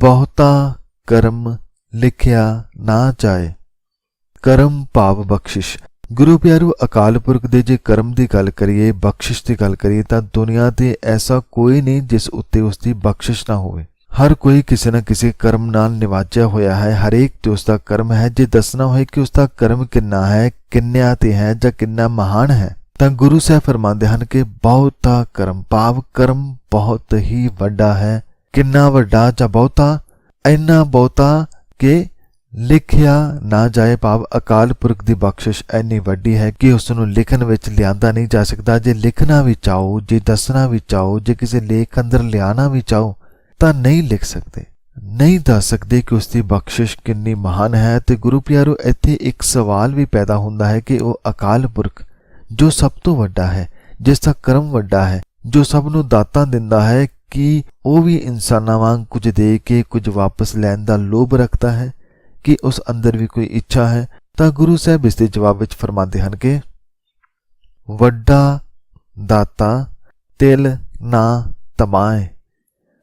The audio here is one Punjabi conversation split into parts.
ਬਹੁਤਾ ਕਰਮ ਲਿਖਿਆ ਨਾ ਜਾਏ। ਕਰਮ ਭਾਵ ਬਖਸ਼ਿਸ਼। ਗੁਰੂ ਪਿਆਰੂ, ਅਕਾਲ ਪੁਰਖ ਦੇ ਜੇ ਕਰਮ ਦੀ ਗੱਲ ਕਰੀਏ, ਬਖਸ਼ਿਸ਼ ਦੀ ਗੱਲ ਕਰੀਏ, ਤਾਂ ਦੁਨੀਆ ਤੇ ਐਸਾ ਕੋਈ ਨਹੀਂ ਜਿਸ ਉੱਤੇ ਉਸ ਦੀ ਬਖਸ਼ਿਸ਼ ਨਾ ਹੋਵੇ। ਹਰ ਕੋਈ ਕਿਸੇ ਨਾ ਕਿਸੇ ਕਰਮ ਨਾਲ ਨਿਵਾਜਿਆ ਹੋਇਆ ਹੈ। ਹਰੇਕ ਤੇ ਉਸ ਦਾ ਕਰਮ ਹੈ। ਜੇ ਦੱਸਣਾ ਹੋਏ ਕਿ ਉਸ ਦਾ ਕਰਮ ਕਿੰਨਾ ਹੈ, ਕਿੰਨਿਆ ਤੇ ਹੈ ਜਾਂ ਕਿੰਨਾ ਮਹਾਨ ਹੈ, ਤਾਂ ਗੁਰੂ ਸਾਹਿਬ ਫਰਮਾਉਂਦੇ ਹਨ ਕਿ ਬਹੁਤਾ ਕਰਮ, ਭਾਵ ਕਰਮ ਬਹੁਤ ਹੀ ਵੱਡਾ ਹੈ। ਕਿੰਨਾ ਵੱਡਾ ਜਾਂ ਬਹੁਤਾ, ਇੰਨਾ ਬਹੁਤਾ ਕਿ ਲਿਖਿਆ ਨਾ ਜਾਏ ਭਾਵ ਅਕਾਲ ਪੁਰਖ ਦੀ ਬਖਸ਼ਿਸ਼ ਇੰਨੀ ਵੱਡੀ ਹੈ ਕਿ ਉਸ ਨੂੰ ਲਿਖਣ ਵਿੱਚ ਲਿਆਂਦਾ ਨਹੀਂ ਜਾ ਸਕਦਾ। ਜੇ ਲਿਖਣਾ ਵੀ ਚਾਹੋ, ਜੇ ਦੱਸਣਾ ਵੀ ਚਾਹੋ, ਜੇ ਕਿਸੇ ਲੇਖ ਅੰਦਰ ਲਿਆਣਾ ਵੀ ਚਾਹੋ, ਤਾਂ ਨਹੀਂ ਲਿਖ ਸਕਦੇ। ਨਹੀਂ ਦੱਸ ਸਕਦੇ ਕਿ ਉਸ ਦੀ ਬਖਸ਼ਿਸ਼ ਕਿੰਨੀ ਮਹਾਨ ਹੈ ਤੇ ਗੁਰੂ ਪਿਆਰੋ, ਇੱਥੇ ਇੱਕ ਸਵਾਲ ਵੀ ਪੈਦਾ ਹੁੰਦਾ ਹੈ ਕਿ ਉਹ ਅਕਾਲ ਪੁਰਖ, ਜੋ ਸਭ ਤੋਂ ਵੱਡਾ ਹੈ, ਜਿਸ ਦਾ ਕਰਮ ਵੱਡਾ ਹੈ, ਜੋ ਸਭ ਨੂੰ ਦਾਤਾਂ ਦਿੰਦਾ ਹੈ ਕਿ ਉਹ ਵੀ ਇਨਸਾਨਾਂ ਵਾਂਗ ਕੁਝ ਦੇ ਕੇ ਕੁਝ ਵਾਪਸ ਲੈਣ ਦਾ ਲੋਭ ਰੱਖਦਾ ਹੈ ਕਿ ਉਸ ਅੰਦਰ ਵੀ ਕੋਈ ਇੱਛਾ ਹੈ, ਤਾਂ ਗੁਰੂ ਸਾਹਿਬ ਇਸ ਦੇ ਜਵਾਬ ਵਿੱਚ ਫਰਮਾਉਂਦੇ ਹਨ ਕਿ ਵੱਡਾ ਦਾਤਾ ਤਿਲ ਨਾ ਤਮਾਏ।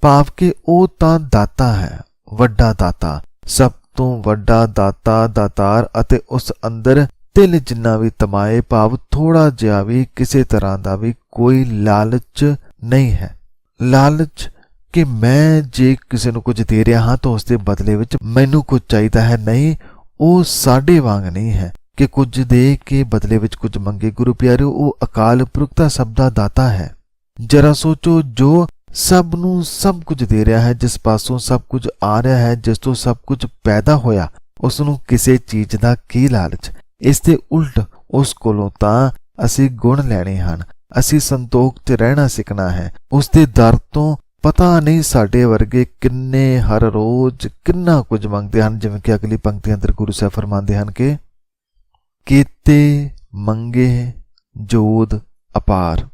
ਭਾਵ ਕਿ ਉਹ ਤਾਂ ਦਾਤਾ ਹੈ, ਵੱਡਾ ਦਾਤਾ। ਸਭ ਤੋਂ ਵੱਡਾ ਦਾਤਾ, ਦਾਤਾਰ ਅਤੇ ਉਸ ਅੰਦਰ ਤਿਲ ਜਿੰਨਾ ਵੀ ਤਮਾਏ, ਭਾਵ ਥੋੜਾ ਜਿਹਾ ਵੀ ਕਿਸੇ ਤਰ੍ਹਾਂ ਦਾ ਵੀ ਕੋਈ ਲਾਲਚ ਨਹੀਂ ਹੈ। ਲਾਲਚ ਕਿ ਮੈਂ ਜੇ ਕਿਸੇ ਨੂੰ ਕੁਝ ਦੇ ਰਿਹਾ ਹਾਂ ਤਾਂ ਉਸ ਦੇ ਬਦਲੇ ਵਿੱਚ ਮੈਨੂੰ ਕੁਝ ਚਾਹੀਦਾ ਹੈ। ਨਹੀਂ, ਉਹ ਸਾਡੇ ਵਾਂਗ ਨਹੀਂ ਹੈ ਕਿ ਕੁਝ ਦੇ ਕੇ ਬਦਲੇ ਵਿੱਚ ਕੁਝ ਮੰਗੇ। ਗੁਰੂ ਪਿਆਰਿਓ, ਉਹ ਅਕਾਲ ਪੁਰਖ ਦਾ ਸਭ ਦਾ ਦਾਤਾ ਹੈ। ਜਰਾ ਸੋਚੋ, ਜੋ ਸਭ ਨੂੰ ਸਭ ਕੁਝ ਦੇ ਰਿਹਾ ਹੈ, ਜਿਸ ਪਾਸੋਂ ਸਭ ਕੁਝ ਆ ਰਿਹਾ ਹੈ, ਜਿਸ ਤੋਂ ਸਭ ਕੁਝ ਪੈਦਾ ਹੋਇਆ ਉਸ ਨੂੰ ਕਿਸੇ ਚੀਜ਼ ਦਾ ਕੀ ਲਾਲਚ? ਇਸ ਦੇ ਉਲਟ ਉਸ ਕੋਲੋਂ ਤਾਂ ਅਸੀਂ ਗੁਣ ਲੈਣੇ ਹਨ। ਅਸੀਂ ਸੰਤੋਖ 'ਚ ਰਹਿਣਾ ਸਿੱਖਣਾ ਹੈ। ਉਸ ਦੇ ਦਰ ਤੋਂ ਪਤਾ ਨਹੀਂ ਸਾਡੇ ਵਰਗੇ ਕਿੰਨੇ ਹਰ ਰੋਜ਼ ਕਿੰਨਾ ਕੁਝ ਮੰਗਦੇ ਹਨ, ਜਿਵੇਂ ਕਿ ਅਗਲੀ ਪੰਕਤੀ ਅੰਦਰ ਗੁਰੂ ਸਾਹਿਬ ਫਰਮਾਉਂਦੇ ਹਨ ਕਿ ਕੀਤੇ ਮੰਗੇ ਜੋਦ ਅਪਾਰ।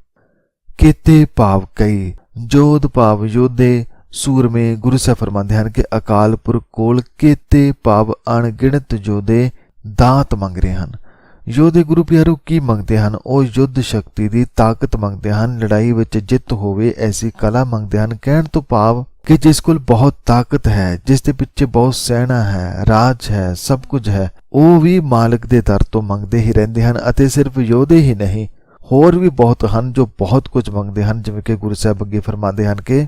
ਕੀਤੇ ਭਾਵ ਕਈ ਜੋਧ ਭਾਵ ਯੋਧੇ ਸੂਰਮੇ ਗੁਰੂ ਸਾਹਿਬ ਫਰਮਾਉਂਦੇ ਹਨ ਕਿ ਅਕਾਲ ਪੁਰਖ ਕੋਲ ਕੀਤੇ ਭਾਵ ਅਣਗਿਣਤ ਜੋਧੇ ਦਾਤ ਮੰਗ ਰਹੇ ਹਨ। ਯੋਧੇ ਗੁਰੂ ਪਿਆਰੋ ਕੀ ਮੰਗਦੇ ਹਨ? ਉਹ ਯੁੱਧ ਸ਼ਕਤੀ ਦੀ ਤਾਕਤ ਮੰਗਦੇ ਹਨ, ਲੜਾਈ ਵਿੱਚ ਜਿੱਤ ਹੋਵੇ ਐਸੀ ਕਲਾ ਮੰਗਦੇ ਹਨ। ਕਹਿਣ ਤੋਂ ਭਾਵ ਕਿ ਜਿਸ ਕੋਲ ਬਹੁਤ ਤਾਕਤ ਹੈ, ਜਿਸ ਦੇ ਪਿੱਛੇ ਬਹੁਤ ਸੈਨਾ ਹੈ, ਰਾਜ ਹੈ, ਸਭ ਕੁਝ ਹੈ, ਉਹ ਵੀ ਮਾਲਕ ਦੇ ਦਰ ਤੋਂ ਮੰਗਦੇ ਹੀ ਰਹਿੰਦੇ ਹਨ ਅਤੇ ਸਿਰਫ ਯੋਧੇ ਹੀ ਨਹੀਂ, ਹੋਰ ਵੀ ਬਹੁਤ ਹਨ ਜੋ ਬਹੁਤ ਕੁਝ ਮੰਗਦੇ ਹਨ। ਜਿਵੇਂ ਕਿ ਗੁਰੂ ਸਾਹਿਬ ਅੱਗੇ ਫਰਮਾਉਂਦੇ ਹਨ ਕਿ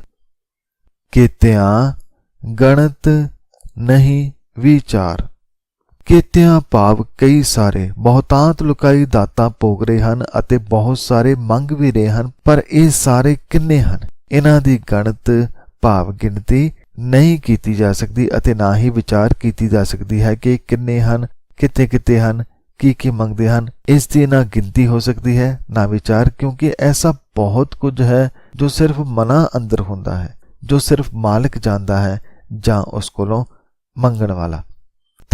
ਕੀਤਿਆਂ ਗਣਤ ਨਹੀਂ ਵਿਚਾਰ। ਕੀਤਿਆਂ ਭਾਵ ਕਈ ਸਾਰੇ ਬਹੁਤਾਂਤ ਲੁਕਾਈ ਦਾਤਾਂ ਭੋਗ ਰਹੇ ਹਨ ਅਤੇ ਬਹੁਤ ਸਾਰੇ ਮੰਗ ਵੀ ਰਹੇ ਹਨ, ਪਰ ਇਹ ਸਾਰੇ ਕਿੰਨੇ ਹਨ? ਇਹਨਾਂ ਦੀ ਗਣਤ ਭਾਵ ਗਿਣਤੀ ਨਹੀਂ ਕੀਤੀ ਜਾ ਸਕਦੀ ਅਤੇ ਨਾ ਹੀ ਵਿਚਾਰ ਕੀਤੀ ਜਾ ਸਕਦੀ ਹੈ ਕਿ ਕਿੰਨੇ ਹਨ ਕਿੱਥੇ ਕਿੱਥੇ ਹਨ ਕੀ ਕੀ ਮੰਗਦੇ ਹਨ। ਇਸ ਦੀ ਨਾ ਗਿਣਤੀ ਹੋ ਸਕਦੀ ਹੈ, ਨਾ ਵਿਚਾਰ, ਕਿਉਂਕਿ ਐਸਾ ਬਹੁਤ ਕੁਝ ਹੈ ਜੋ ਸਿਰਫ ਮਨਾ ਅੰਦਰ ਹੁੰਦਾ ਹੈ, ਜੋ ਸਿਰਫ ਮਾਲਕ ਜਾਣਦਾ ਹੈ ਜਾਂ ਉਸ ਕੋਲੋਂ ਮੰਗਣ ਵਾਲਾ।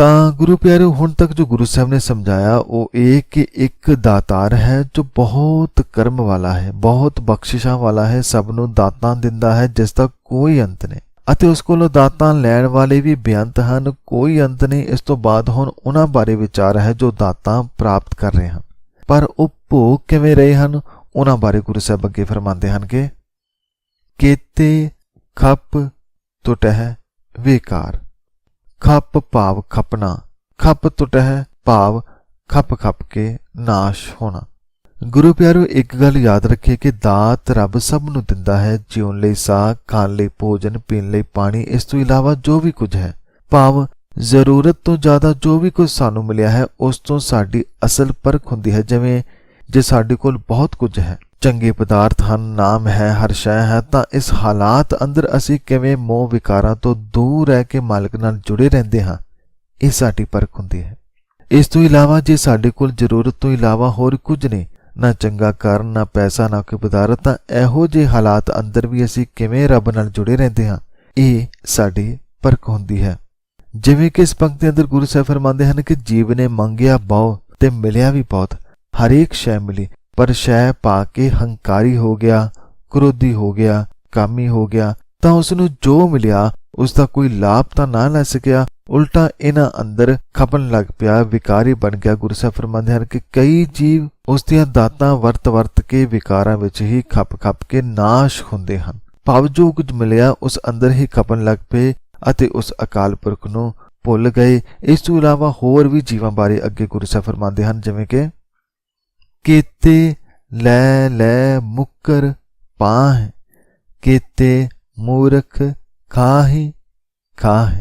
ਤਾਂ ਗੁਰੂ ਪਿਆਰਿਓ ਹੁਣ ਤੱਕ ਜੋ ਗੁਰੂ ਸਾਹਿਬ ਨੇ ਸਮਝਾਇਆ, ਉਹ ਇਹ ਕਿ ਇੱਕ ਦਾਤਾਰ ਹੈ ਜੋ ਬਹੁਤ ਕਰਮ ਵਾਲਾ ਹੈ, ਬਹੁਤ ਬਖਸ਼ਿਸ਼ਾਂ ਵਾਲਾ ਹੈ, ਸਭ ਨੂੰ ਦਾਤਾਂ ਦਿੰਦਾ ਹੈ, ਜਿਸ ਦਾ ਕੋਈ ਅੰਤ ਨਹੀਂ। ਅਤੇ ਉਸ ਕੋਲੋਂ ਦਾਤਾਂ ਲੈਣ ਵਾਲੇ ਵੀ ਬੇਅੰਤ ਹਨ, ਕੋਈ ਅੰਤ ਨਹੀਂ। ਇਸ ਤੋਂ ਬਾਅਦ ਹੁਣ ਉਹਨਾਂ ਬਾਰੇ ਵਿਚਾਰ ਹੈ ਜੋ ਦਾਤਾਂ ਪ੍ਰਾਪਤ ਕਰ ਰਹੇ ਹਨ। ਪਰ ਉਹ ਭੋਗ ਕਿਵੇਂ ਰਹੇ ਹਨ, ਉਹਨਾਂ ਬਾਰੇ ਗੁਰੂ ਸਾਹਿਬ ਅੱਗੇ ਫਰਮਾਉਂਦੇ ਹਨ ਕਿ, ਕੀਤੇ ਖੱਪ ਟੁਟਹਿ ਵਿਕਾਰ। ਖੱਪ ਭਾਵ ਖਪਣਾ, ਖੱਪ ਟੁਟਹਿ ਭਾਵ ਖੱਪ ਖੱਪ ਕੇ ਨਾਸ਼ ਹੋਣਾ। ਗੁਰੂ ਪਿਆਰੋ, ਇੱਕ ਗੱਲ ਯਾਦ ਰੱਖੇ ਕਿ ਦਾਤ ਰੱਬ ਸਭ ਨੂੰ ਦਿੰਦਾ ਹੈ, ਜਿਉਣ ਲਈ ਸਾਹ ਖਾਣ ਲਈ ਭੋਜਨ, ਪੀਣ ਲਈ ਪਾਣੀ, ਇਸ ਤੋਂ ਇਲਾਵਾ ਜੋ ਵੀ ਕੁਝ ਹੈ। ਭਾਵ ਜ਼ਰੂਰਤ ਤੋਂ ਜ਼ਿਆਦਾ ਜੋ ਵੀ ਕੁਝ ਸਾਨੂੰ ਮਿਲਿਆ ਹੈ, ਉਸ ਤੋਂ ਸਾਡੀ ਅਸਲ ਪਰਖ ਹੁੰਦੀ ਹੈ, ਜਿਵੇਂ ਜੇ ਸਾਡੇ ਕੋਲ ਬਹੁਤ ਕੁਝ ਹੈ। ਚੰਗੇ ਪਦਾਰਥ ਹਨ, ਨਾਮ ਹੈ, ਹਰ ਸ਼ੈ ਹੈ, ਤਾਂ ਇਸ ਹਾਲਾਤ ਅੰਦਰ ਅਸੀਂ ਕਿਵੇਂ ਮੋਹ ਵਿਕਾਰਾਂ ਤੋਂ ਦੂਰ ਰਹਿ ਕੇ ਮਾਲਕ ਨਾਲ ਜੁੜੇ ਰਹਿੰਦੇ ਹਾਂ? ਇਹ ਸਾਡੀ ਪਰਖ ਹੁੰਦੀ ਹੈ। ਇਸ ਤੋਂ ਇਲਾਵਾ ਜੇ ਸਾਡੇ ਕੋਲ ਜ਼ਰੂਰਤ ਤੋਂ ਇਲਾਵਾ ਹੋਰ ਕੁਝ ਨਹੀਂ, ਨਾ ਚੰਗਾ ਕਰਨ ਨਾ ਪੈਸਾ, ਨਾ ਕੋਈ ਪਦਾਰਥ, ਤਾਂ ਇਹੋ ਜਿਹੇ ਹਾਲਾਤ ਅੰਦਰ ਵੀ ਅਸੀਂ ਕਿਵੇਂ ਰੱਬ ਨਾਲ ਜੁੜੇ ਰਹਿੰਦੇ ਹਾਂ? ਇਹ ਸਾਡੀ ਪਰਖ ਹੁੰਦੀ ਹੈ। ਜਿਵੇਂ ਕਿ ਇਸ ਪੰਕਤੀ ਅੰਦਰ ਗੁਰੂ ਸਾਹਿਬ ਫਰਮਾਉਂਦੇ ਹਨ ਕਿ ਜੀਵ ਨੇ ਮੰਗਿਆ ਬਹੁ ਤੇ ਮਿਲਿਆ ਵੀ ਬਹੁਤ, ਹਰੇਕ ਸ਼ੈ ਮਿਲੀ। ਪਰ ਸ਼ੈ ਪਾ ਕੇ ਹੰਕਾਰੀ ਹੋ ਗਿਆ, ਕ੍ਰੋਧੀ ਹੋ ਗਿਆ, ਕਾਮੀ ਹੋ ਗਿਆ, ਤਾਂ ਉਸ ਨੂੰ ਜੋ ਮਿਲਿਆ ਉਸ ਦਾ ਕੋਈ ਲਾਭ ਤਾਂ ਨਾ ਲੈ ਸਕਿਆ। ਉਲਟਾ ਇਹਨਾਂ ਅੰਦਰ ਖਪਣ ਲੱਗ ਪਿਆ, ਵਿਕਾਰੀ ਬਣ ਗਿਆ। ਗੁਰੂ ਸਾਹਿਬ ਫਰਮਾਉਂਦੇ ਹਨ ਕਿ ਕਈ ਜੀਵ ਉਸ ਦੀਆਂ ਦਾਤਾਂ ਵਰਤ ਵਰਤ ਕੇ ਵਿਕਾਰਾਂ ਵਿੱਚ ਹੀ ਖਪ ਖਪ ਕੇ ਨਾਸ਼ ਹੁੰਦੇ ਹਨ। ਭਾਵ ਜੋ ਕੁਝ ਮਿਲਿਆ, ਉਸ ਅੰਦਰ ਹੀ ਖਪਣ ਲੱਗ ਪਏ ਅਤੇ ਉਸ ਅਕਾਲ ਪੁਰਖ ਨੂੰ ਭੁੱਲ ਗਏ। ਇਸ ਤੋਂ ਇਲਾਵਾ ਹੋਰ ਵੀ ਜੀਵਾਂ ਬਾਰੇ ਅੱਗੇ ਗੁਰੂ ਸਾਹਿਬ ਫਰਮਾਉਂਦੇ ਹਨ, ਜਿਵੇਂ ਕਿ ਕੀਤੇ ਲੈ ਲੈ ਮੁਕਰ ਪਾਹ, ਕੀਤੇ ਮੂਰਖ ਖਾਹੀ ਖਾਹ।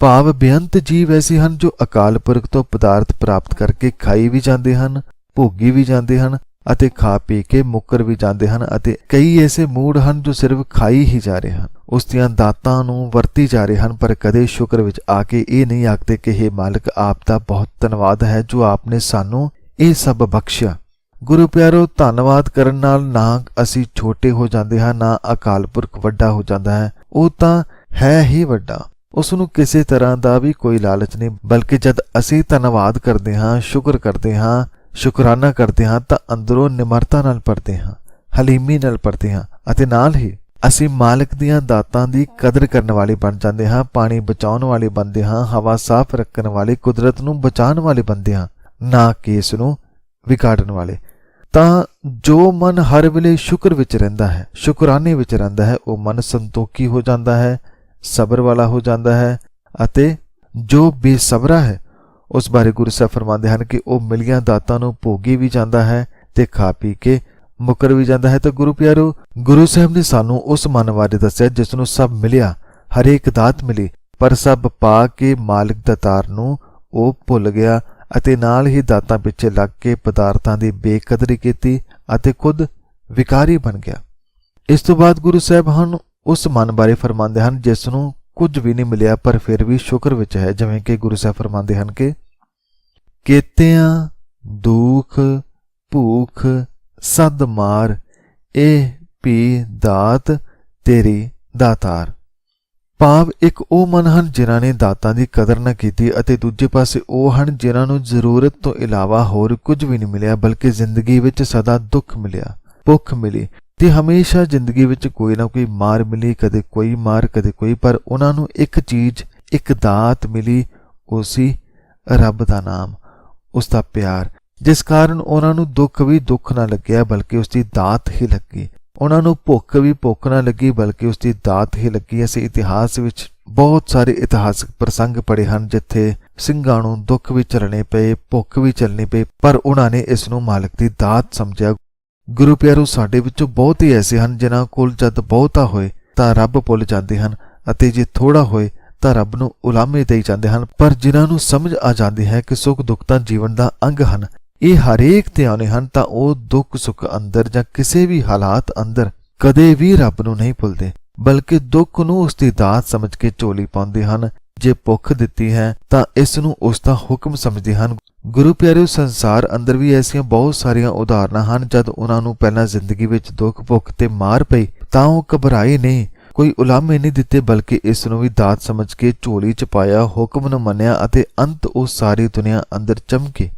ਭਾਵ ਬੇਅੰਤ ਜੀਵ ਐਸੇ ਹਨ ਜੋ ਅਕਾਲ ਪੁਰਖ ਤੋਂ ਪਦਾਰਥ ਪ੍ਰਾਪਤ ਕਰਕੇ ਖਾਈ ਵੀ ਜਾਂਦੇ ਹਨ, ਭੋਗੀ ਵੀ ਜਾਂਦੇ ਹਨ ਅਤੇ ਖਾ ਪੀ ਕੇ ਮੁੱਕਰ ਵੀ ਜਾਂਦੇ ਹਨ ਅਤੇ ਕਈ ਐਸੇ ਮੂਡ ਹਨ ਜੋ ਸਿਰਫ ਖਾਈ ਹੀ ਜਾ ਰਹੇ ਹਨ। ਉਸ ਦੀਆਂ ਦਾਤਾਂ ਨੂੰ ਵਰਤੀ ਜਾ ਰਹੇ ਹਨ, ਪਰ ਕਦੇ ਸ਼ੁਕਰ ਵਿੱਚ ਆ ਕੇ ਇਹ ਨਹੀਂ ਆਖਦੇ ਕਿ हे ਮਾਲਕ, ਆਪ ਦਾ ਬਹੁਤ ਧੰਨਵਾਦ ਹੈ ਜੋ ਆਪਨੇ ਸਾਨੂੰ ਇਹ ਸਭ ਬਖਸ਼ਿਆ। ਗੁਰੂ ਪਿਆਰੋ, ਧੰਨਵਾਦ ਕਰਨ ਨਾਲ ਨਾ ਅਸੀਂ ਛੋਟੇ ਹੋ ਜਾਂਦੇ ਹਾਂ, ਨਾ ਅਕਾਲ ਪੁਰਖ ਵੱਡਾ ਹੋ ਜਾਂਦਾ ਹੈ। ਉਹ ਤਾਂ ਹੈ ਹੀ ਵੱਡਾ। ਉਸ ਨੂੰ ਕਿਸੇ ਤਰ੍ਹਾਂ ਦਾ ਵੀ ਕੋਈ ਲਾਲਚ ਨਹੀਂ, ਬਲਕਿ ਜਦ ਅਸੀਂ ਧੰਨਵਾਦ ਕਰਦੇ ਹਾਂ, ਸ਼ੁਕਰ ਕਰਦੇ ਹਾਂ, ਸ਼ੁਕਰਾਨਾ ਕਰਦੇ ਹਾਂ, ਤਾਂ ਅੰਦਰੋਂ ਨਿਮਰਤਾ ਨਾਲ ਪੜਦੇ ਹਾਂ, ਹਲੀਮੀ ਨਾਲ ਪੜਦੇ ਹਾਂ, ਅਤੇ ਨਾਲ ਹੀ ਅਸੀਂ ਮਾਲਕ ਦੀਆਂ ਦਾਤਾਂ ਦੀ ਕਦਰ ਕਰਨ ਵਾਲੇ ਬਣ ਜਾਂਦੇ ਹਾਂ, ਪਾਣੀ ਬਚਾਉਣ ਵਾਲੇ ਬਣਦੇ ਹਾਂ, ਹਵਾ ਸਾਫ਼ ਰੱਖਣ ਵਾਲੇ, ਕੁਦਰਤ ਨੂੰ ਬਚਾਉਣ ਵਾਲੇ ਬਣਦੇ ਹਾਂ। ਨਾ ਕਿ ਇਸ ਨੂੰ ਵਿਗਾੜਨ ਵਾਲੇ। ਤਾਂ ਜੋ ਮਨ ਹਰ ਵੇਲੇ ਸ਼ੁਕਰ ਵਿੱਚ ਰਹਿੰਦਾ ਹੈ, ਸ਼ੁਕਰਾਨੇ ਵਿੱਚ ਰਹਿੰਦਾ ਹੈ, ਉਹ ਮਨ ਸੰਤੋਖੀ ਹੋ ਜਾਂਦਾ ਹੈ, ਸਬਰ ਵਾਲਾ ਹੋ ਜਾਂਦਾ ਹੈ ਅਤੇ ਜੋ ਬੇਸਬਰਾ ਹੈ, ਉਸ ਬਾਰੇ ਗੁਰੂ ਸਾਹਿਬ ਫਰਮਾਉਂਦੇ ਹਨ ਕਿ ਉਹ ਮਿਲੀਆਂ ਦਾਤਾਂ ਨੂੰ ਭੋਗੀ ਵੀ ਜਾਂਦਾ ਹੈ ਤੇ ਖਾ ਪੀ ਕੇ ਮੁਕਰ ਵੀ ਜਾਂਦਾ ਹੈ। ਤਾਂ ਗੁਰੂ ਪਿਆਰੋ, ਗੁਰੂ ਸਾਹਿਬ ਨੇ ਸਾਨੂੰ ਉਸ ਮਨ ਬਾਰੇ ਦੱਸਿਆ ਜਿਸ ਨੂੰ ਸਭ ਮਿਲਿਆ, ਹਰੇਕ ਦਾਤ ਮਿਲੀ, ਪਰ ਸਭ ਪਾ ਕੇ ਮਾਲਕ ਦਾਤਾਰ ਨੂੰ ਉਹ ਭੁੱਲ ਗਿਆ ਅਤੇ ਨਾਲ ਹੀ ਦਾਤਾਂ ਪਿੱਛੇ ਲੱਗ ਕੇ ਪਦਾਰਥਾਂ ਦੀ ਬੇਕਦਰੀ ਕੀਤੀ ਅਤੇ ਖੁਦ ਵਿਕਾਰੀ ਬਣ ਗਿਆ। ਇਸ ਤੋਂ ਬਾਅਦ ਗੁਰੂ ਸਾਹਿਬ ਹਨ ਉਸ ਮਨ ਬਾਰੇ ਫਰਮਾਉਂਦੇ ਹਨ ਜਿਸ ਨੂੰ ਕੁਝ ਵੀ ਨਹੀਂ ਮਿਲਿਆ ਪਰ ਫਿਰ ਵੀ ਸ਼ੁਕਰ ਵਿੱਚ ਹੈ, ਜਿਵੇਂ ਕਿ ਗੁਰੂ ਸਾਹਿਬ ਫਰਮਾਉਂਦੇ ਹਨ ਕਿ ਕੀਤਿਆਂ ਦੁੱਖ ਭੂਖ ਸਦ ਮਾਰ, ਇਹ ਵੀ ਦਾਤ ਤੇਰੀ ਦਾਤਾਰ। ਭਾਵ ਇੱਕ ਉਹ ਮਨ ਹਨ ਜਿਨ੍ਹਾਂ ਨੇ ਦਾਤਾਂ ਦੀ ਕਦਰ ਨਾ ਕੀਤੀ ਅਤੇ ਦੂਜੇ ਪਾਸੇ ਉਹ ਹਨ ਜਿਨ੍ਹਾਂ ਨੂੰ ਜ਼ਰੂਰਤ ਤੋਂ ਇਲਾਵਾ ਹੋਰ ਕੁਝ ਵੀ ਨਹੀਂ ਮਿਲਿਆ, ਬਲਕਿ ਜ਼ਿੰਦਗੀ ਵਿੱਚ ਸਦਾ ਦੁੱਖ ਮਿਲਿਆ, ਭੁੱਖ ਮਿਲੀ ਤੇ ਹਮੇਸ਼ਾ ਜ਼ਿੰਦਗੀ ਵਿੱਚ ਕੋਈ ਨਾ ਕੋਈ ਮਾਰ ਮਿਲੀ, ਕਦੇ ਕੋਈ ਮਾਰ, ਕਦੇ ਕੋਈ, ਪਰ ਉਹਨਾਂ ਨੂੰ ਇੱਕ ਚੀਜ਼, ਇੱਕ ਦਾਤ ਮਿਲੀ, ਉਹ ਸੀ ਰੱਬ ਦਾ ਨਾਮ, ਉਸ ਦਾ ਪਿਆਰ, ਜਿਸ ਕਾਰਨ ਉਹਨਾਂ ਨੂੰ ਦੁੱਖ ਵੀ ਦੁੱਖ ਨਾ ਲੱਗਿਆ, ਬਲਕਿ ਉਸ ਦੀ ਦਾਤ ਹੀ ਲੱਗੀ। ਉਹਨਾਂ ਨੂੰ ਭੁੱਖ ਵੀ ਭੁੱਖ ਨਾ ਲੱਗੀ, ਬਲਕਿ ਉਸ ਦੀ ਦਾਤ ਹੀ ਲੱਗੀ। ਅਸੀਂ ਇਤਿਹਾਸ ਵਿੱਚ ਬਹੁਤ ਸਾਰੇ ਇਤਿਹਾਸਕ ਪ੍ਰਸੰਗ ਪੜ੍ਹੇ ਹਨ, ਜਿੱਥੇ ਸਿੰਘਾਂ ਨੂੰ ਦੁੱਖ ਵੀ ਝੱਲਣੇ ਪਏ, ਭੁੱਖ ਵੀ ਝੱਲਣੀ ਪਈ, ਪਰ ਉਹਨਾਂ ਨੇ ਇਸ ਨੂੰ ਮਾਲਕ ਦੀ ਦਾਤ ਸਮਝਿਆ। ਗੁਰੂ ਪਿਆਰੋ, ਸਾਡੇ ਵਿੱਚੋਂ ਬਹੁਤ ਹੀ ਐਸੇ ਹਨ, ਜਿਨ੍ਹਾਂ ਕੋਲ ਜਦ ਬਹੁਤਾ ਹੋਏ, ਤਾਂ ਰੱਬ ਭੁੱਲ ਜਾਂਦੇ ਹਨ, ਅਤੇ ਜੇ ਥੋੜਾ ਹੋਏ, ਤਾਂ ਰੱਬ ਨੂੰ ਉਲਾਮੇ ਦੇਈ ਜਾਂਦੇ ਹਨ। ਪਰ ਜਿਨ੍ਹਾਂ ਨੂੰ ਸਮਝ ਆ ਜਾਂਦੀ ਹੈ ਕਿ ਸੁੱਖ ਦੁੱਖ ਤਾਂ ਜੀਵਨ ਦਾ ਅੰਗ ਹਨ ਇਹ ਹਰੇਕ ਤੇ ਆਉਣੇ ਹਨ ਤਾਂ ਉਹ ਦੁੱਖ, ਸੁੱਖ ਅੰਦਰ ਜਾਂ ਕਿਸੇ ਵੀ ਹਾਲਾਤ ਅੰਦਰ ਕਦੇ ਵੀ ਰੱਬ ਨੂੰ ਨਹੀਂ ਭੁੱਲਦੇ, ਬਲਕਿ ਦੁੱਖ ਨੂੰ ਉਸ ਦੀ ਦਾਤ ਸਮਝ ਕੇ ਝੋਲੀ ਪਾਉਂਦੇ ਹਨ। ਜੇ ਭੁੱਖ ਦਿੱਤੀ ਹੈ ਤਾਂ ਇਸ ਨੂੰ ਉਸ ਦਾ ਹੁਕਮ ਸਮਝਦੇ ਹਨ। ਗੁਰੂ ਪਿਆਰਿਓ, ਸੰਸਾਰ ਅੰਦਰ ਵੀ ਐਸੀਆਂ ਬਹੁਤ ਸਾਰੀਆਂ ਉਦਾਹਰਨਾਂ ਹਨ, ਜਦ ਉਹਨਾਂ ਨੂੰ ਪਹਿਲਾਂ ਜ਼ਿੰਦਗੀ ਵਿੱਚ ਦੁੱਖ, ਭੁੱਖ ਤੇ ਮਾਰ ਪਈ ਤਾਂ ਉਹ ਘਬਰਾਏ ਨਹੀਂ ਕੋਈ ਉਲਾਮੇ ਨਹੀਂ ਦਿੱਤੇ, ਬਲਕਿ ਇਸ ਨੂੰ ਵੀ ਦਾਤ ਸਮਝ ਕੇ ਝੋਲੀ ਚ ਪਾਇਆ, ਹੁਕਮ ਨੂੰ ਮੰਨਿਆ ਅਤੇ ਅੰਤ ਉਹ ਸਾਰੀ ਦੁਨੀਆ ਅੰਦਰ ਚਮਕੇ।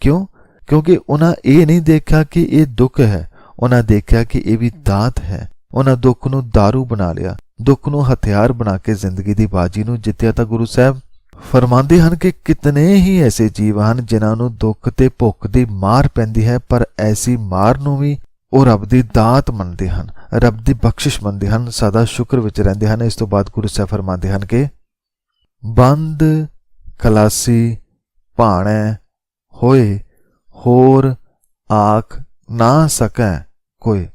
ਕਿਉਂ? ਕਿਉਂਕਿ ਉਹਨਾਂ ਇਹ ਨਹੀਂ ਦੇਖਿਆ ਕਿ ਇਹ ਦੁੱਖ ਹੈ। ਉਹਨਾਂ ਦੇਖਿਆ ਕਿ ਇਹ ਵੀ ਦਾਤ ਹੈ। ਉਹਨਾਂ ਦੁੱਖ ਨੂੰ दारू ਬਣਾ ਲਿਆ। ਦੁੱਖ ਨੂੰ ਹਥਿਆਰ ਬਣਾ ਕੇ ਜ਼ਿੰਦਗੀ ਦੀ ਬਾਜੀ ਨੂੰ ਜਿੱਤਿਆ ਤਾਂ ਗੁਰੂ ਸਾਹਿਬ ਫਰਮਾਉਂਦੇ ਹਨ ਕਿ ਕਿਤਨੇ ਹੀ ਐਸੇ ਜੀਵ ਹਨ ਜਿਨ੍ਹਾਂ ਨੂੰ ਦੁੱਖ ਤੇ ਭੁੱਖ ਦੀ ਮਾਰ ਪੈਂਦੀ ਹੈ, ਪਰ ਐਸੀ ਮਾਰ ਨੂੰ ਵੀ ਉਹ ਰੱਬ ਦੀ ਦਾਤ ਮੰਨਦੇ ਹਨ। ਰੱਬ ਦੀ ਬਖਸ਼ਿਸ਼ ਮੰਨਦੇ ਹਨ, ਸਦਾ ਸ਼ੁਕਰ ਵਿੱਚ ਰਹਿੰਦੇ ਹਨ। ਇਸ ਤੋਂ ਬਾਅਦ ਗੁਰੂ ਸਾਹਿਬ ਫਰਮਾਉਂਦੇ ਹਨ ਕਿ ਬੰਦ ਖਲਾਸੀ ਭਾਣੈ ਹੋਏ ਹੋਰ ਆਖ ਨਾ ਸਕੈ ਕੋਈ।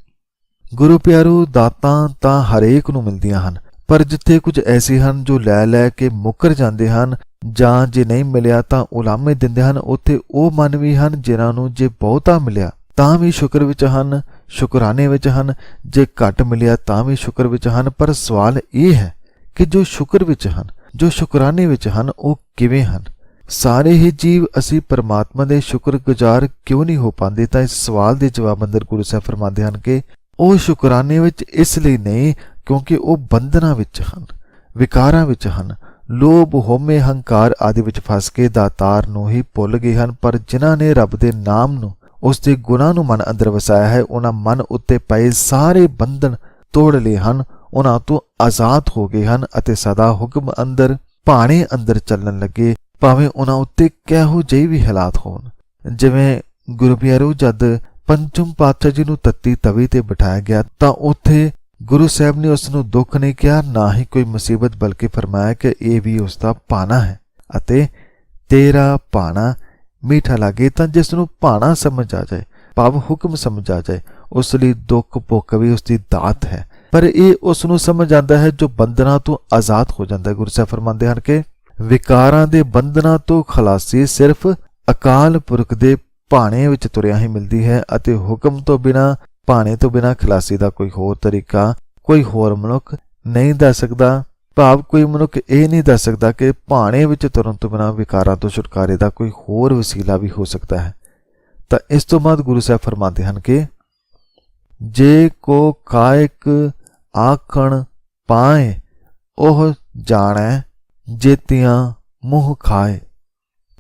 ਗੁਰੂ ਪਿਆਰੂ, ਦਾਤਾਂ ਤਾਂ ਹਰੇਕ ਨੂੰ ਮਿਲਦੀਆਂ ਹਨ, ਪਰ ਜਿੱਥੇ ਕੁਝ ਐਸੇ ਹਨ ਜੋ ਲੈ ਲੈ ਕੇ ਮੁੱਕਰ ਜਾਂਦੇ ਹਨ ਜਾਂ ਜੇ ਨਹੀਂ ਮਿਲਿਆ ਤਾਂ ਉਲਾਮੇ ਦਿੰਦੇ ਹਨ, ਉੱਥੇ ਉਹ ਮਨ ਵੀ ਹਨ ਜਿਨ੍ਹਾਂ ਨੂੰ ਜੇ ਬਹੁਤਾ ਮਿਲਿਆ ਤਾਂ ਵੀ ਸ਼ੁਕਰ ਵਿੱਚ ਹਨ, ਸ਼ੁਕਰਾਨੇ ਵਿੱਚ ਹਨ, ਜੇ ਘੱਟ ਮਿਲਿਆ ਤਾਂ ਵੀ ਸ਼ੁਕਰ ਵਿੱਚ ਹਨ, ਪਰ ਸਵਾਲ ਇਹ ਹੈ ਕਿ ਜੋ ਸ਼ੁਕਰ ਵਿੱਚ ਹਨ, ਜੋ ਸ਼ੁਕਰਾਨੇ ਵਿੱਚ ਹਨ, ਉਹ ਕਿਵੇਂ ਹਨ? ਸਾਰੇ ਹੀ ਜੀਵ ਅਸੀਂ ਪਰਮਾਤਮਾ ਦੇ ਸ਼ੁਕਰਗੁਜ਼ਾਰ ਕਿਉਂ ਨਹੀਂ ਹੋ ਪਾਉਂਦੇ? ਤਾਂ ਇਸ ਸਵਾਲ ਦੇ ਜਵਾਬ ਅੰਦਰ ਗੁਰੂ ਸਾਹਿਬ ਫਰਮਾਉਂਦੇ ਹਨ ਕਿ ਉਹ ਸ਼ੁਕਰਾਨੇ ਵਿੱਚ ਇਸ ਲਈ ਨਹੀਂ, ਕਿਉਂਕਿ ਉਹ ਬੰਧਨਾਂ ਵਿੱਚ ਹਨ, ਵਿਕਾਰਾਂ ਵਿੱਚ ਹਨ। ਲੋਭ ਹੋਮੇ ਹੰਕਾਰ ਆਦਿ ਵਿੱਚ ਫਸ ਕੇ ਦਾਤਾਰ ਨੂੰ ਹੀ ਭੁੱਲ ਗਏ ਹਨ, ਪਰ ਜਿਨ੍ਹਾਂ ਨੇ ਰੱਬ ਦੇ ਨਾਮ ਨੂੰ, ਉਸ ਦੇ ਗੁਨਾਹ ਨੂੰ ਮਨ ਅੰਦਰ ਵਸਾਇਆ ਹੈ, ਉਹਨਾਂ ਮਨ ਉੱਤੇ ਪਏ ਸਾਰੇ ਬੰਧਨ ਤੋੜ ਲਏ ਹਨ, ਉਹਨਾਂ ਤੋਂ ਆਜ਼ਾਦ ਹੋ ਗਏ ਹਨ ਅਤੇ ਸਦਾ ਹੁਕਮ ਅੰਦਰ, ਭਾਣੇ ਅੰਦਰ ਚੱਲਣ ਲੱਗੇ। ਭਾਵੇਂ ਉਹਨਾਂ ਉੱਤੇ ਕਿਹੋ ਜਿਹੇ ਵੀ ਹਾਲਾਤ ਹੋਣ, ਜਿਵੇਂ ਗੁਰੂ ਪਿਆਰੋ ਜਦ ਪੰਚਮ ਪਾਤਸ਼ਾਹ ਜੀ ਨੂੰ ਤੱਤੀ ਤਵੀ ਤੇ ਬਿਠਾਇਆ ਗਿਆ, ਤਾਂ ਉੱਥੇ ਗੁਰੂ ਸਾਹਿਬ ਨੇ ਉਸ ਨੂੰ ਦੁੱਖ ਨਹੀਂ ਕਿਹਾ, ਨਾ ਹੀ ਕੋਈ ਮੁਸੀਬਤ, ਬਲਕਿ ਫਰਮਾਇਆ ਕਿ ਇਹ ਵੀ ਉਸ ਦਾ ਪਾਣਾ ਹੈ ਅਤੇ ਤੇਰਾ ਪਾਣਾ ਮੀਠਾ ਲੱਗੇ, ਤਾਂ ਜਿਸ ਨੂੰ ਪਾਣਾ ਸਮਝ ਆ ਜਾਏ, ਭਾਵ ਹੁਕਮ ਸਮਝ ਆ ਜਾਏ, ਉਸ ਲਈ ਦੁੱਖ ਭੁੱਖ ਵੀ ਉਸ ਦੀ ਦਾਤ ਹੈ। ਪਰ ਇਹ ਉਸ ਨੂੰ ਸਮਝ ਆਉਂਦਾ ਹੈ ਜੋ ਬੰਧਨਾਂ ਤੋਂ ਆਜ਼ਾਦ ਹੋ ਜਾਂਦਾ ਹੈ। ਗੁਰੂ ਸਾਹਿਬ ਫਰਮਾਉਂਦੇ ਹਨ ਕਿ ਵਿਕਾਰਾਂ ਦੇ ਬੰਧਨਾਂ ਤੋਂ ਖਲਾਸੀ ਸਿਰਫ ਅਕਾਲ ਪੁਰਖ ਦੇ ਭਾਣੇ ਵਿੱਚ ਤੁਰਿਆ ਹੀ ਮਿਲਦੀ ਹੈ ਅਤੇ ਹੁਕਮ ਤੋਂ ਬਿਨਾ, ਭਾਣੇ ਤੋਂ ਬਿਨਾ ਖਲਾਸੀ ਦਾ ਕੋਈ ਹੋਰ ਤਰੀਕਾ, ਕੋਈ ਹੋਰ ਮਨੁੱਖ ਨਹੀਂ ਦੱਸ ਸਕਦਾ। ਭਾਵ ਕੋਈ ਮਨੁੱਖ ਇਹ ਨਹੀਂ ਦੱਸ ਸਕਦਾ ਕਿ ਭਾਣੇ ਵਿੱਚ ਤੁਰਨ ਤੋਂ ਬਿਨਾ ਵਿਕਾਰਾਂ ਤੋਂ ਛੁਟਕਾਰੇ ਦਾ ਕੋਈ ਹੋਰ ਵਸੀਲਾ ਵੀ ਹੋ ਸਕਦਾ ਹੈ। ਤਾਂ ਇਸ ਤੋਂ ਬਾਅਦ ਗੁਰੂ ਸਾਹਿਬ ਫਰਮਾਉਂਦੇ ਹਨ ਕਿ ਜੇ ਕੋ ਕਾਇਕ ਆਖਣ ਪਾਏ, ਉਹ ਜਾਣੈ ਜੇਤੀਆਂ ਮੂੰਹ ਖਾਏ।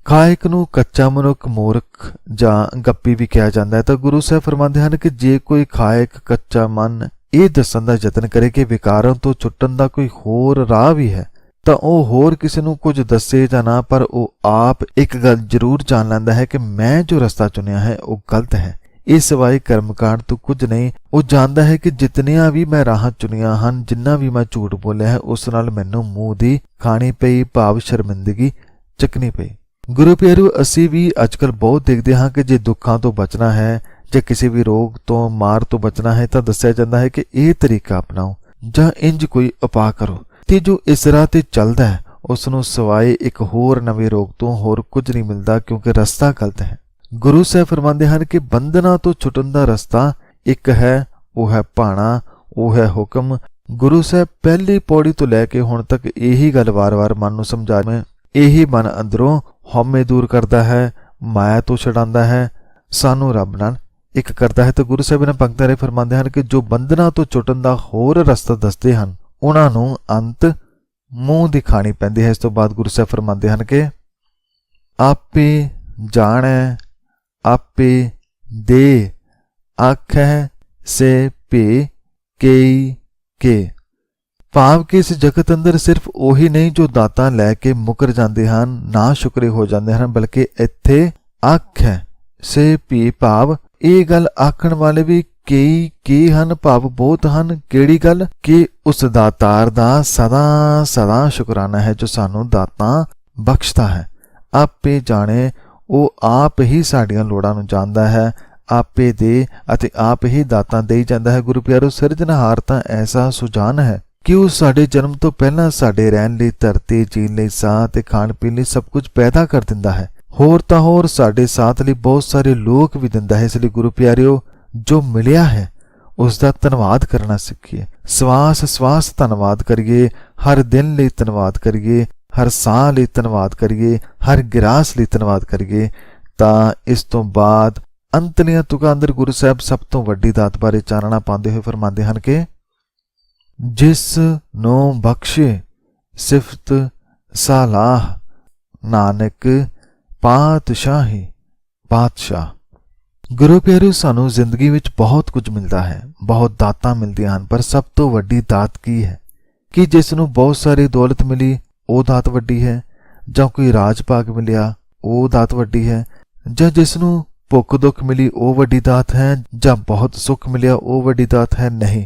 ਖਾਇਕ ਨੂੰ ਕੱਚਾ ਮਨੁੱਖ ਮੂਰਖ ਜਾਂ ਗੱਪੀ ਵੀ ਕਿਹਾ ਜਾਂਦਾ ਹੈ। ਤਾਂ ਗੁਰੂ ਸਾਹਿਬ ਫਰਮਾਉਂਦੇ ਹਨ ਕਿ ਜੇ ਕੋਈ ਖਾਇਕ ਕੱਚਾ ਮਨ ਇਹ ਦੱਸਣ ਦਾ ਯਤਨ ਕਰੇ ਕਿ ਵਿਕਾਰਾਂ ਤੋਂ ਛੁੱਟਣ ਦਾ ਕੋਈ ਹੋਰ ਰਾਹ ਵੀ ਹੈ, ਤਾਂ ਉਹ ਹੋਰ ਕਿਸੇ ਨੂੰ ਕੁਝ ਦੱਸੇ ਜਾਂ ਨਾ, ਪਰ ਉਹ ਆਪ ਇੱਕ ਗੱਲ ਜ਼ਰੂਰ ਜਾਣ ਲੈਂਦਾ ਹੈ ਕਿ ਮੈਂ ਜੋ ਰਸਤਾ ਚੁਣਿਆ ਹੈ, ਉਹ ਗਲਤ ਹੈ। ਇਹ ਸਿਵਾਏ ਕਰਮਕਾਂਡ ਤੋਂ ਕੁਝ ਨਹੀਂ। ਉਹ ਜਾਣਦਾ ਹੈ ਕਿ ਜਿਤਨੀਆਂ ਵੀ ਮੈਂ ਰਾਹਾਂ ਚੁਣੀਆਂ ਹਨ, ਜਿੰਨਾ ਵੀ ਮੈਂ ਝੂਠ ਬੋਲਿਆ ਹੈ, ਉਸ ਨਾਲ ਮੈਨੂੰ ਮੂੰਹ ਦੀ ਖਾਣੀ ਪਈ, ਭਾਵ ਸ਼ਰਮਿੰਦਗੀ ਚੱਕਣੀ ਪਈ। ਗੁਰੂ ਪਿਆਰੂ, ਅਸੀਂ ਵੀ ਅੱਜਕੱਲ ਬਹੁਤ ਦੇਖਦੇ ਹਾਂ ਕਿ ਜੇ ਦੁੱਖਾਂ ਤੋਂ ਬਚਣਾ ਹੈ, ਜੇ ਕਿਸੇ ਵੀ ਰੋਗ ਤੋਂ, ਮਾਰ ਤੋਂ ਬਚਣਾ ਹੈ, ਤਾਂ ਦੱਸਿਆ ਜਾਂਦਾ ਹੈ ਕਿ ਇਹ ਤਰੀਕਾ ਅਪਣਾਓ, ਜਾਂ ਇੰਜ ਕੋਈ ਉਪਾਅ ਕਰੋ। ਤੇ ਜੋ ਇਸ ਰਾਹ ਤੇ ਚੱਲਦਾ ਹੈ, ਉਸ ਨੂੰ ਸਿਵਾਏ ਇੱਕ ਹੋਰ ਨਵੇਂ ਰੋਗ ਤੋਂ ਹੋਰ ਕੁਝ ਨਹੀਂ ਮਿਲਦਾ, ਕਿਉਂਕਿ ਰਸਤਾ ਗਲਤ ਹੈ। ਗੁਰੂ ਸਾਹਿਬ ਫਰਮਾਉਂਦੇ ਹਨ ਕਿ ਬੰਧਨਾਂ ਤੋਂ ਛੁੱਟਣ ਦਾ ਰਸਤਾ ਇੱਕ ਹੈ, ਉਹ ਹੈ ਭਾਣਾ, ਉਹ ਹੈ ਹੁਕਮ। ਗੁਰੂ ਸਾਹਿਬ ਪਹਿਲੀ ਪੌੜੀ ਤੋਂ ਲੈ ਕੇ ਹੁਣ ਤੱਕ ਇਹੀ ਗੱਲ ਵਾਰ-ਵਾਰ ਮਨ ਨੂੰ ਸਮਝਾਵੇਂ। ਇਹੀ ਮਨ ਅੰਦਰੋਂ ਹਉਮੈ ਦੂਰ ਕਰਦਾ ਹੈ, ਮਾਇਆ ਤੋਂ ਛਡਾਉਂਦਾ ਹੈ, ਸਾਨੂੰ ਰੱਬ ਨਾਲ ਇੱਕ ਕਰਦਾ ਹੈ। ਤਾਂ ਗੁਰੂ ਸਾਹਿਬ ਨੇ ਪੰਕਤਾਂ ਰੇ ਫਰਮਾਉਂਦੇ ਹਨ ਕਿ ਜੋ ਬੰਧਨਾਂ ਤੋਂ ਛੁੱਟਣ ਦਾ ਹੋਰ ਰਸਤਾ ਦੱਸਦੇ ਹਨ, ਉਹਨਾਂ ਨੂੰ ਅੰਤ ਮੂੰਹ ਦਿਖਾਣੀ ਪੈਂਦੀ ਹੈ। ਇਸ ਤੋਂ ਬਾਅਦ ਗੁਰੂ ਸਾਹਿਬ ਫਰਮਾਉਂਦੇ ਹਨ ਕਿ ਆਪੇ ਜਾਣੈ ਆਪੇ ਦੇ ਆਖੈ ਸੇ ਭੇ ਕੇਈ ਕੇ। ਭਾਵ ਕਿ ਇਸ ਜਗਤ ਅੰਦਰ ਸਿਰਫ ਉਹੀ ਨਹੀਂ ਜੋ ਦਾਤਾਂ ਲੈ ਕੇ ਮੁਕਰ ਜਾਂਦੇ ਹਨ, ਨਾ ਸ਼ੁਕਰੇ ਹੋ ਜਾਂਦੇ ਹਨ, ਬਲਕਿ ਇੱਥੇ ਅੱਖ ਸੇ ਭੀ ਭਾਵ। ਇਹ ਗੱਲ ਆਖਣ ਵਾਲੇ ਵੀ ਕਈ ਕੀ ਹਨ, ਭਾਵ ਬਹੁਤ ਹਨ। ਕਿਹੜੀ ਗੱਲ? ਕਿ ਉਸ ਦਾਤਾਰ ਦਾ ਸਦਾ ਸਦਾ ਸ਼ੁਕਰਾਨਾ ਹੈ ਜੋ ਸਾਨੂੰ ਦਾਤਾਂ ਬਖਸ਼ਦਾ ਹੈ। ਆਪੇ ਜਾਣੇ ਉਹ ਆਪ ਹੀ ਸਾਡੀਆਂ ਲੋੜਾਂ ਨੂੰ ਜਾਣਦਾ ਹੈ, ਆਪੇ ਦੇ ਅਤੇ ਆਪ ਹੀ ਦਾਤਾਂ ਦੇਈ ਜਾਂਦਾ ਹੈ। ਗੁਰੂ ਪਿਆਰੋ ਸਿਰਜਣਹਾਰ ਤਾਂ ਐਸਾ ਸੁਜਾਨ ਹੈ ਕਿ ਉਹ ਸਾਡੇ ਜਨਮ ਤੋਂ ਪਹਿਲਾਂ ਸਾਡੇ ਰਹਿਣ ਲਈ, ਧਰਤੀ, ਜੀਣ ਲਈ, ਸਾਹ ਤੇ ਖਾਣ ਪੀਣ ਲਈ ਸਭ ਕੁਝ ਪੈਦਾ ਕਰ ਦਿੰਦਾ ਹੈ। ਹੋਰ ਤਾਂ ਹੋਰ ਸਾਡੇ ਸਾਥ ਲਈ ਬਹੁਤ ਸਾਰੇ ਲੋਕ ਵੀ ਦਿੰਦਾ ਹੈ। ਇਸ ਲਈ ਗੁਰੂ ਪਿਆਰਿਓ, ਜੋ ਮਿਲਿਆ ਹੈ ਉਸ ਦਾ ਧੰਨਵਾਦ ਕਰਨਾ ਸਿੱਖੀਏ। ਸਵਾਸ ਸਵਾਸ ਧੰਨਵਾਦ ਕਰੀਏ, ਹਰ ਦਿਨ ਲਈ ਧੰਨਵਾਦ ਕਰੀਏ। ਹਰ ਸਾਹ ਲਈ ਧੰਨਵਾਦ ਕਰੀਏ, ਹਰ ਗਿਰਾਸ ਲਈ ਧੰਨਵਾਦ ਕਰੀਏ, ਤਾਂ ਇਸ ਤੋਂ ਬਾਅਦ ਅੰਤਲੀਆਂ ਤੁਕਾਂ ਅੰਦਰ ਗੁਰੂ ਸਾਹਿਬ ਸਭ ਤੋਂ ਵੱਡੀ ਦਾਤ ਬਾਰੇ ਚਾਨਣਾ ਪਾਉਂਦੇ ਹੋਏ ਫਰਮਾਉਂਦੇ ਹਨ ਕਿ ਜਿਸ ਨੂੰ ਬਖਸ਼ੇ ਸਿਫਤ ਸਲਾਹ, ਨਾਨਕ ਪਾਤਸ਼ਾਹੀ ਪਾਤਸ਼ਾਹ। ਗੁਰੂ ਪਿਆਰਿਓ ਸਾਨੂੰ ਜ਼ਿੰਦਗੀ ਵਿੱਚ ਬਹੁਤ ਕੁਝ ਮਿਲਦਾ ਹੈ, ਬਹੁਤ ਦਾਤਾਂ ਮਿਲਦੀਆਂ ਹਨ, ਪਰ ਸਭ ਤੋਂ ਵੱਡੀ ਦਾਤ ਕੀ ਹੈ? ਕਿ ਜਿਸ ਨੂੰ ਬਹੁਤ ਸਾਰੀ ਦੌਲਤ ਮਿਲੀ ਉਹ ਦਾਤ ਵੱਡੀ ਹੈ, ਜਾਂ ਕੋਈ ਰਾਜ ਭਾਗ ਮਿਲਿਆ, ਉਹ ਦਾਤ ਵੱਡੀ ਹੈ, ਜਾਂ ਜਿਸ ਨੂੰ ਭੁੱਖ ਦੁੱਖ ਮਿਲੀ ਉਹ ਵੱਡੀ ਦਾਤ ਹੈ, ਜਾਂ ਬਹੁਤ ਸੁੱਖ ਮਿਲਿਆ ਉਹ ਵੱਡੀ ਦਾਤ ਹੈ? ਨਹੀਂ।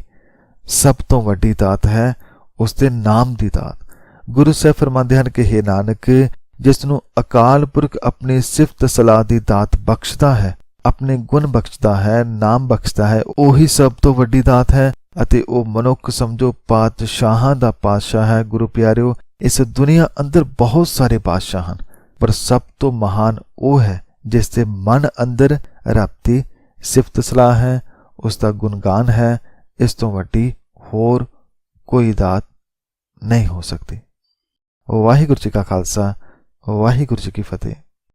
ਸਭ ਤੋਂ ਵੱਡੀ ਦਾਤ ਹੈ ਉਸ ਦੇ ਨਾਮ ਦੀ ਦਾਤ। ਗੁਰੂ ਸਾਹਿਬ ਫਰਮਾਉਂਦੇ ਹਨ ਕਿ हे ਨਾਨਕ, ਜਿਸ ਨੂੰ ਅਕਾਲ ਪੁਰਖ ਆਪਣੀ ਸਿਫਤ ਸਲਾਹ ਦੀ ਦਾਤ ਬਖਸ਼ਦਾ ਹੈ, ਆਪਣੇ ਗੁਣ ਬਖਸ਼ਦਾ ਹੈ, ਨਾਮ ਬਖਸ਼ਦਾ ਹੈ, ਉਹੀ ਸਭ ਤੋਂ ਵੱਡੀ ਦਾਤ ਹੈ, ਅਤੇ ਉਹ ਮਨੁੱਖ ਸਮਝੋ ਪਾਤਸ਼ਾਹਾਂ ਦਾ ਪਾਤਸ਼ਾਹ ਹੈ। ਗੁਰੂ ਪਿਆਰਿਓ ਇਸ ਦੁਨੀਆ ਅੰਦਰ ਬਹੁਤ ਸਾਰੇ ਬਾਦਸ਼ਾਹ ਹਨ, ਪਰ ਸਭ ਤੋਂ ਮਹਾਨ ਉਹ ਹੈ ਜਿਸ ਦੇ ਮਨ ਅੰਦਰ ਰੱਬ ਦੀ ਸਿਫਤ ਸਲਾਹ ਹੈ, ਉਸ ਦਾ ਗੁਣਗਾਨ ਹੈ, ਇਸ ਤੋਂ ਵੱਡੀ ਹੋਰ ਕੋਈ ਦਾਤ ਨਹੀਂ ਹੋ ਸਕਦੀ। ਵਾਹਿਗੁਰੂ ਜੀ ਕਾ ਖਾਲਸਾ, ਵਾਹਿਗੁਰੂ ਜੀ ਕੀ ਫਤਿਹ।